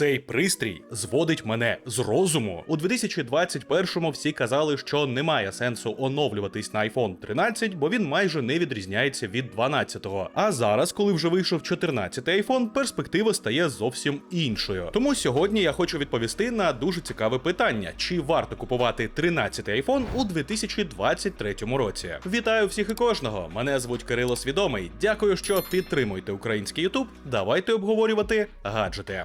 Цей пристрій зводить мене з розуму. У 2021-му всі казали, що немає сенсу оновлюватись на iPhone 13, бо він майже не відрізняється від 12-го. А зараз, коли вже вийшов 14-й iPhone, перспектива стає зовсім іншою. Тому сьогодні я хочу відповісти на дуже цікаве питання: чи варто купувати 13-й iPhone у 2023 році? Вітаю всіх і кожного! Мене звуть Кирило Свідомий. Дякую, що підтримуєте український YouTube. Давайте обговорювати гаджети.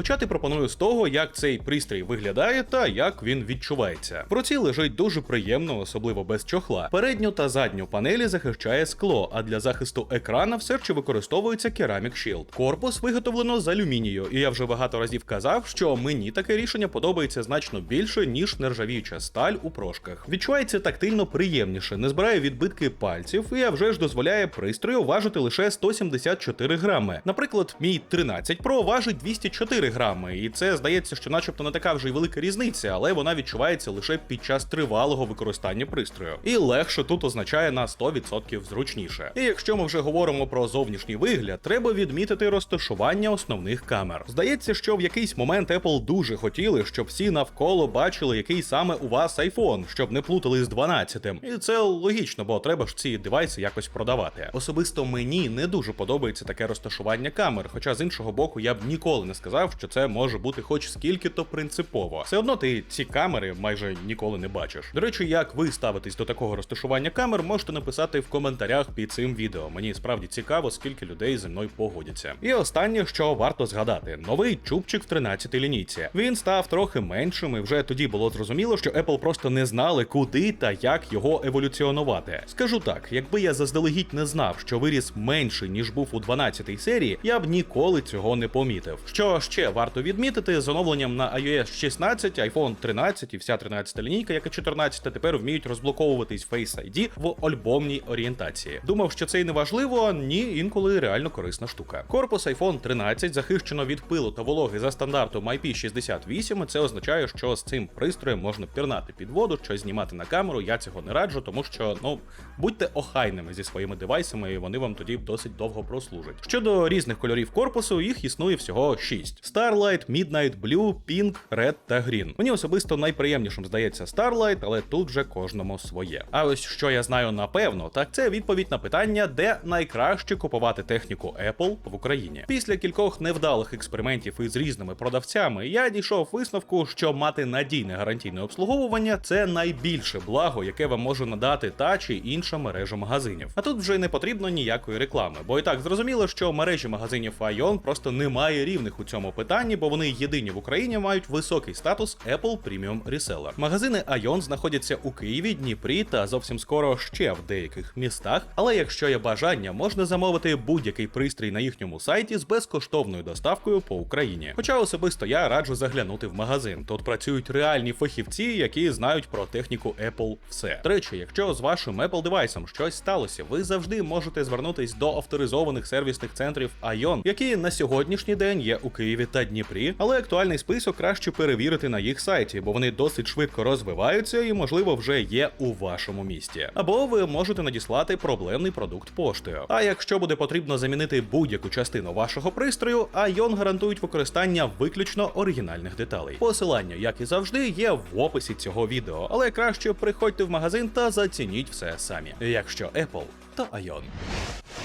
Почати пропоную з того, як цей пристрій виглядає та як він відчувається. В руці лежить дуже приємно, особливо без чохла. Передню та задню панелі захищає скло, а для захисту екрана все ще використовується Ceramic Shield. Корпус виготовлено з алюмінію, і я вже багато разів казав, що мені таке рішення подобається значно більше, ніж нержавіюча сталь у прошках. Відчувається тактильно приємніше, не збирає відбитки пальців, і а вже ж дозволяє пристрою важити лише 174 грами. Наприклад, мій 13 Pro важить 204 грами, і це здається, що, начебто, не така вже й велика різниця, але вона відчувається лише під час тривалого використання пристрою. І легше тут означає на 100% зручніше. І якщо ми вже говоримо про зовнішній вигляд, треба відмітити розташування основних камер. Здається, що в якийсь момент Apple дуже хотіли, щоб всі навколо бачили, який саме у вас iPhone, щоб не плутали з 12-тим. І це логічно, бо треба ж ці девайси якось продавати. Особисто мені не дуже подобається таке розташування камер, хоча з іншого боку я б ніколи не сказав, що це може бути хоч скільки-то принципово. Все одно ти ці камери майже ніколи не бачиш. До речі, як ви ставитесь до такого розташування камер, можете написати в коментарях під цим відео. Мені справді цікаво, скільки людей зі мною погодяться. І останнє, що варто згадати: новий чубчик в 13-й лінійці. Він став трохи меншим, і вже тоді було зрозуміло, що Apple просто не знали, куди та як його еволюціонувати. Скажу так, якби я заздалегідь не знав, що виріс менший ніж був у 12-й серії, я б ніколи цього не помітив. Що ще варто відмітити, з оновленням на iOS 16, iPhone 13 і вся 13 лінійка, як і 14, тепер вміють розблоковуватись Face ID в альбомній орієнтації. Думав, що це й не важливо, ні, інколи реально корисна штука. Корпус iPhone 13 захищено від пилу та вологи за стандартом IP68. Це означає, що з цим пристроєм можна пірнати під воду, щось знімати на камеру. Я цього не раджу, тому що ну будьте охайними зі своїми девайсами, і вони вам тоді досить довго прослужать. Щодо різних кольорів корпусу, їх існує всього 6. Starlight, Midnight Blue, Pink, Red та Green. Мені особисто найприємнішим здається Starlight, але тут вже кожному своє. А ось що я знаю напевно, так це відповідь на питання, де найкраще купувати техніку Apple в Україні. Після кількох невдалих експериментів із різними продавцями я дійшов висновку, що мати надійне гарантійне обслуговування це найбільше благо, яке вам може надати та чи інша мережа магазинів. А тут вже не потрібно ніякої реклами, бо і так зрозуміло, що мережі магазинів Ion просто немає рівних у цьому бо вони єдині в Україні мають високий статус Apple Premium Reseller. Магазини Ion знаходяться у Києві, Дніпрі та зовсім скоро ще в деяких містах. Але якщо є бажання, можна замовити будь-який пристрій на їхньому сайті з безкоштовною доставкою по Україні. Хоча особисто я раджу заглянути в магазин. Тут працюють реальні фахівці, які знають про техніку Apple все. До якщо з вашим Apple девайсом щось сталося, ви завжди можете звернутись до авторизованих сервісних центрів Ion, які на сьогоднішній день є у Києві та Дніпрі, але актуальний список краще перевірити на їх сайті, бо вони досить швидко розвиваються і, можливо, вже є у вашому місті. Або ви можете надіслати проблемний продукт поштою. А якщо буде потрібно замінити будь-яку частину вашого пристрою, Ion гарантують використання виключно оригінальних деталей. Посилання, як і завжди, є в описі цього відео, але краще приходьте в магазин та зацініть все самі. Якщо Apple, то Ion.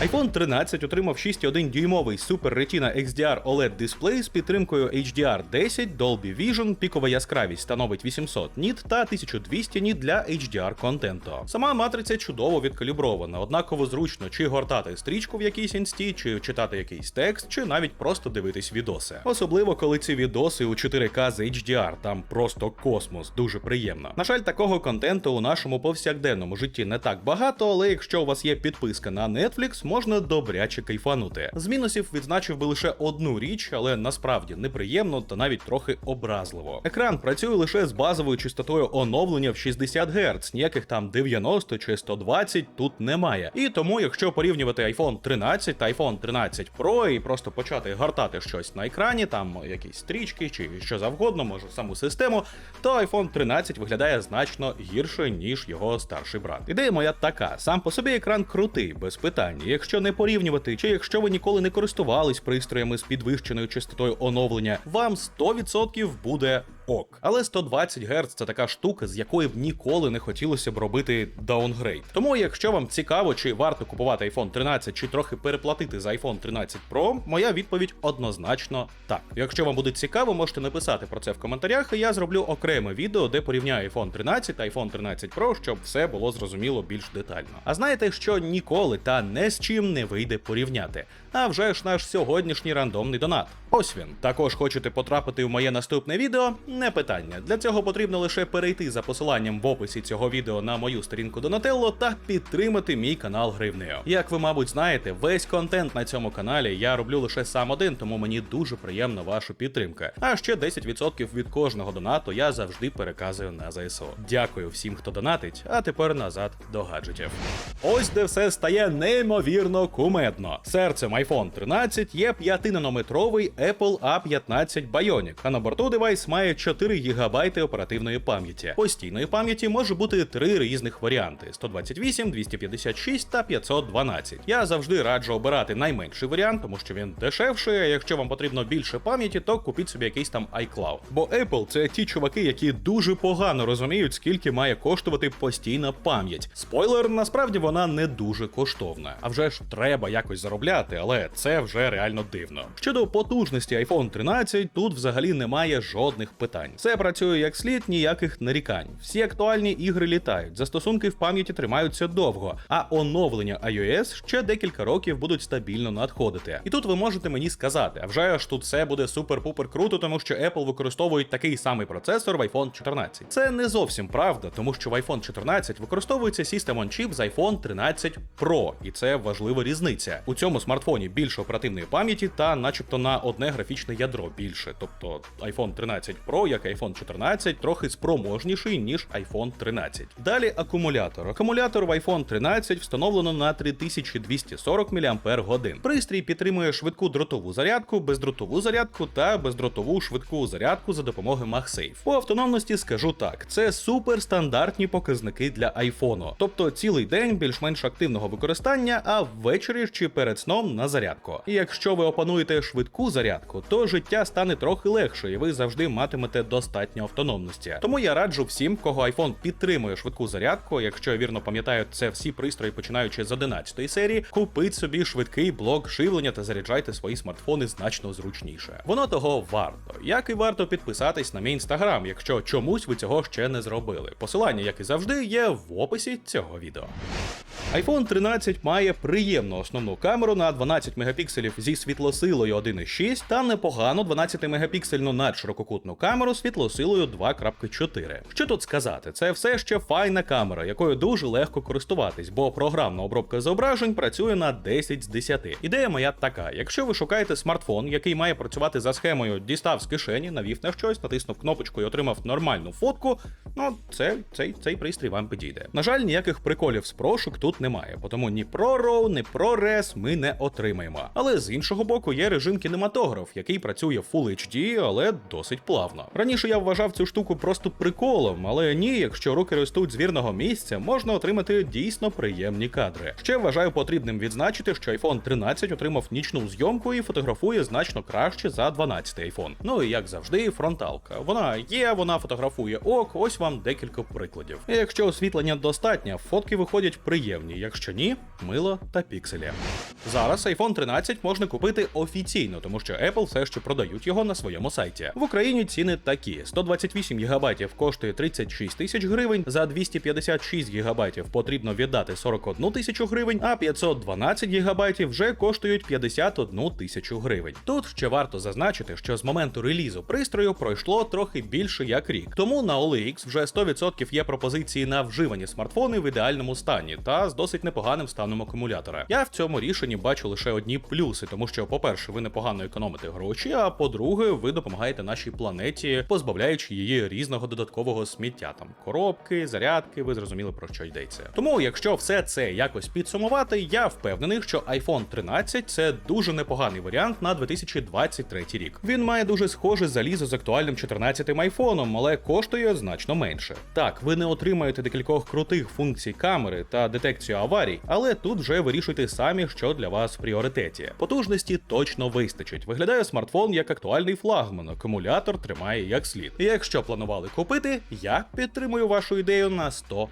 iPhone 13 отримав 6,1 дюймовий Super Retina XDR OLED дисплей з підтримкою HDR 10, Dolby Vision, пікова яскравість становить 800 ніт та 1200 ніт для HDR контенту. Сама матриця чудово відкалібрована, однаково зручно чи гортати стрічку в якійсь інсті, чи читати якийсь текст, чи навіть просто дивитись відоси. Особливо коли ці відоси у 4К з HDR, там просто космос, дуже приємно. На жаль, такого контенту у нашому повсякденному житті не так багато, але якщо у вас є підписка на Netflix, можна добряче кайфанути. З мінусів відзначив би лише одну річ, але насправді неприємно та навіть трохи образливо. Екран працює лише з базовою частотою оновлення в 60 Гц, ніяких там 90 чи 120 тут немає. І тому, якщо порівнювати iPhone 13 та iPhone 13 Pro і просто почати гортати щось на екрані, там якісь стрічки чи що завгодно, може саму систему, то iPhone 13 виглядає значно гірше, ніж його старший брат. Ідея моя така: сам по собі екран крутий, без питань. Якщо не порівнювати, чи якщо ви ніколи не користувались пристроями з підвищеною частотою оновлення, вам 100% буде ок. Але 120 Гц це така штука, з якої б ніколи не хотілося б робити даунгрейд. Тому, якщо вам цікаво, чи варто купувати iPhone 13, чи трохи переплатити за iPhone 13 Pro, моя відповідь однозначно так. Якщо вам буде цікаво, можете написати про це в коментарях, і я зроблю окреме відео, де порівняю iPhone 13 та iPhone 13 Pro, щоб все було зрозуміло більш детально. А знаєте, що ніколи та не з чим не вийде порівняти. А вже ж наш сьогоднішній рандомний донат. Ось він. Також хочете потрапити в моє наступне відео? Не питання. Для цього потрібно лише перейти за посиланням в описі цього відео на мою сторінку Донателло та підтримати мій канал гривнею. Як ви, мабуть, знаєте, весь контент на цьому каналі я роблю лише сам один, тому мені дуже приємна ваша підтримка. А ще 10% від кожного донату я завжди переказую на ЗСУ. Дякую всім, хто донатить. А тепер назад до гаджетів. Ось де все стає неймовірно кумедно. Серцем iPhone 13 є 5-нанометровий Apple A15 Bionic, а на борту девайс має 4 ГБ оперативної пам'яті. Постійної пам'яті може бути три різних варіанти: 128, 256 та 512. Я завжди раджу обирати найменший варіант, тому що він дешевший. А якщо вам потрібно більше пам'яті, то купіть собі якийсь там iCloud. Бо Apple це ті чуваки, які дуже погано розуміють, скільки має коштувати постійна пам'ять. Спойлер, насправді вона не дуже коштовна. А вже ж треба якось заробляти, але це вже реально дивно. Щодо потужності iPhone 13, тут взагалі немає жодних питань. Все працює як слід, ніяких нарікань. Всі актуальні ігри літають, застосунки в пам'яті тримаються довго, а оновлення iOS ще декілька років будуть стабільно надходити. І тут ви можете мені сказати, а вже ж тут все буде супер-пупер круто, тому що Apple використовують такий самий процесор в iPhone 14. Це не зовсім правда, тому що в iPhone 14 використовується System on Chip з iPhone 13 Pro, і це важлива різниця. У цьому смартфоні більше оперативної пам'яті та, начебто, на одне графічне ядро більше. Тобто iPhone 13 Pro, як iPhone 14, трохи спроможніший, ніж iPhone 13. Далі акумулятор. Акумулятор в iPhone 13 встановлено на 3240 мАч. Пристрій підтримує швидку дротову зарядку, бездротову зарядку та бездротову швидку зарядку за допомогою MagSafe. По автономності скажу так: це суперстандартні показники для iPhone. Тобто цілий день більш-менш активного використання, а ввечері чи перед сном на зарядку. І якщо ви опануєте швидку зарядку, то життя стане трохи легше, і ви завжди матимете достатньо автономності. Тому я раджу всім, кого iPhone підтримує швидку зарядку. Якщо я вірно пам'ятаю, це всі пристрої, починаючи з 11 серії, купіть собі швидкий блок живлення та заряджайте свої смартфони значно зручніше. Воно того варто. Як і варто підписатись на мій інстаграм, якщо чомусь ви цього ще не зробили. Посилання, як і завжди, є в описі цього відео. iPhone 13 має приємну основну камеру на 12 мегапікселів зі світлосилою 1.6 та непогану 12 мегапіксельну надширококутну камеру світлосилою 2.4. Що тут сказати? Це все ще файна камера, якою дуже легко користуватись, бо програмна обробка зображень працює на 10 з 10. Ідея моя така: якщо ви шукаєте смартфон, який має працювати за схемою дістав з кишені, навів на щось, натиснув кнопочку і отримав нормальну фотку, ну це цей, цей пристрій вам підійде. На жаль, ніяких приколів з прошук тут немає, тому ні ProRAW, ні ProRes ми не отримаємо. Але з іншого боку, є режим кінематограф, який працює Full HD, але досить плавно. Раніше я вважав цю штуку просто приколом, але ні, якщо руки ростуть з вірного місця, можна отримати дійсно приємні кадри. Ще вважаю потрібним відзначити, що iPhone 13 отримав нічну зйомку і фотографує значно краще за 12 iPhone. Ну і як завжди, фронталка. Вона є, вона фотографує ок, ось вам декілька прикладів. Якщо освітлення достатньо, фотки виходять приємні, якщо ні, мило та пікселі. Зараз iPhone 13 можна купити офіційно, тому що Apple все ще продають його на своєму сайті. В Україні ціни такі: 128 ГБ коштує 36 тисяч гривень, за 256 ГБ потрібно віддати 41 тисячу гривень, а 512 ГБ вже коштують 51 тисячу гривень. Тут ще варто зазначити, що з моменту релізу пристрою пройшло трохи більше як рік. Тому на OLX вже 100% є пропозиції на вживані смартфони в ідеальному стані та з досить непоганим станом акумулятора. Я в цьому рішенні бачу лише одні плюси, тому що, по-перше, ви непогано економите гроші, а по-друге, ви допомагаєте нашій планеті позбавляючи її різного додаткового сміття, там коробки, зарядки, ви зрозуміли про що йдеться. Тому, якщо все це якось підсумувати, я впевнений, що iPhone 13 це дуже непоганий варіант на 2023 рік. Він має дуже схоже залізо з актуальним 14-м айфоном, але коштує значно менше. Так, ви не отримаєте декількох крутих функцій камери та детекцію аварій, але тут вже вирішуйте самі, що для вас в пріоритеті. Потужності точно вистачить. Виглядає смартфон як актуальний флагман, акумулятор тримає як слід. І якщо планували купити, я підтримую вашу ідею на 100%.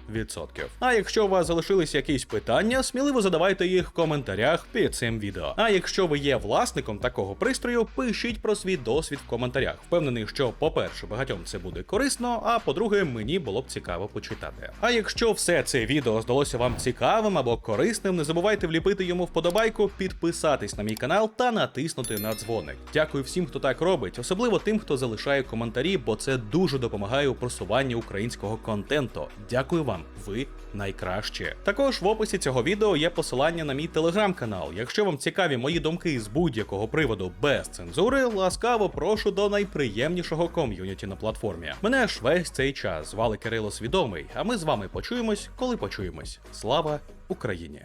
А якщо у вас залишились якісь питання, сміливо задавайте їх в коментарях під цим відео. А якщо ви є власником такого пристрою, пишіть про свій досвід в коментарях. Впевнений, що, по-перше, багатьом це буде корисно, а по-друге, мені було б цікаво почитати. А якщо все це відео здалося вам цікавим або корисним, не забувайте вліпити йому вподобайку, підписатись на мій канал та натиснути на дзвоник. Дякую всім, хто так робить, особливо тим, хто залишає коментарі, бо це дуже допомагає у просуванні українського контенту. Дякую вам, ви найкращі. Також в описі цього відео є посилання на мій телеграм-канал. Якщо вам цікаві мої думки з будь-якого приводу без цензури, ласкаво прошу до найприємнішого ком'юніті на платформі. Мене ж весь цей час звали Кирило Свідомий, а ми з вами почуємось, коли почуємось. Слава Україні!